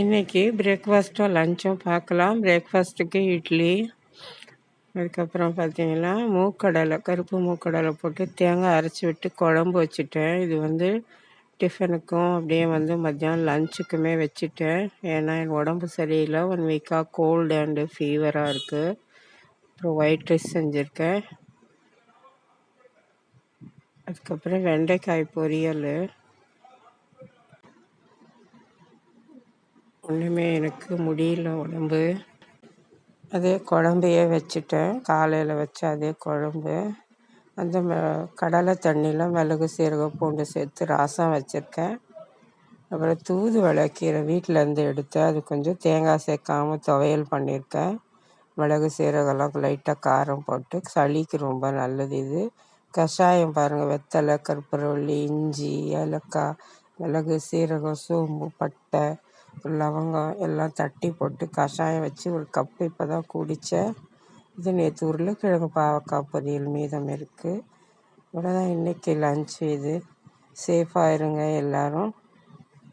இன்றைக்கி பிரேக்ஃபாஸ்ட்டும் லஞ்சும் பார்க்கலாம். பிரேக்ஃபாஸ்ட்டுக்கு இட்லி அதுக்கப்புறம் பார்த்தீங்கன்னா மூக்கடலை கருப்பு மூக்கடலை போட்டு தேங்காய் அரைச்சி விட்டு குழம்பு வச்சுட்டேன். இது வந்து டிஃபனுக்கும் அப்படியே வந்து மத்தியானம் லஞ்சுக்குமே வச்சுட்டேன். ஏன்னா என் உடம்பு சரியில்லை. ஒன் வீக்காக கோல்டு அண்டு ஃபீவராக இருக்குது அப்புறம் ஒயிட் ரைஸ் செஞ்சுருக்கேன். அதுக்கப்புறம் வெண்டைக்காய் பொரியல். ஒன்றுமே எனக்கு முடியல உடம்பு. அதே குழம்பையே வச்சுட்டேன். காலையில் வச்ச அதே குழம்பு. அந்த கடலை தண்ணியில் மிளகு சீரகம் பூண்டு சேர்த்து ரசம் வச்சுருக்கேன். அப்புறம் தூதுவளை கீரை வீட்டிலேருந்து எடுத்து அது கொஞ்சம் தேங்காய் சேர்க்காம துவையல் பண்ணியிருக்கேன். மிளகு சீரகம்லாம் லைட்டாக காரம் போட்டு சளிக்கு ரொம்ப நல்லது இது. கஷாயம் பாருங்கள் வெத்தலை கற்பூரவள்ளி இஞ்சி ஏலக்காய் மிளகு சீரகம் சோம்பு பட்டை லவங்கம் எல்லாம் தட்டி போட்டு கஷாயம் வச்சு ஒரு கப்பு இப்போ தான் குடித்தேன் இது நேற்று உருளைக்கிழங்கு பாவக்காய் பொரியல் மீதம் இருக்குது இவ்வளோ தான் இன்றைக்கி லன்ச் இது சேஃபாக இருங்க எல்லோரும்.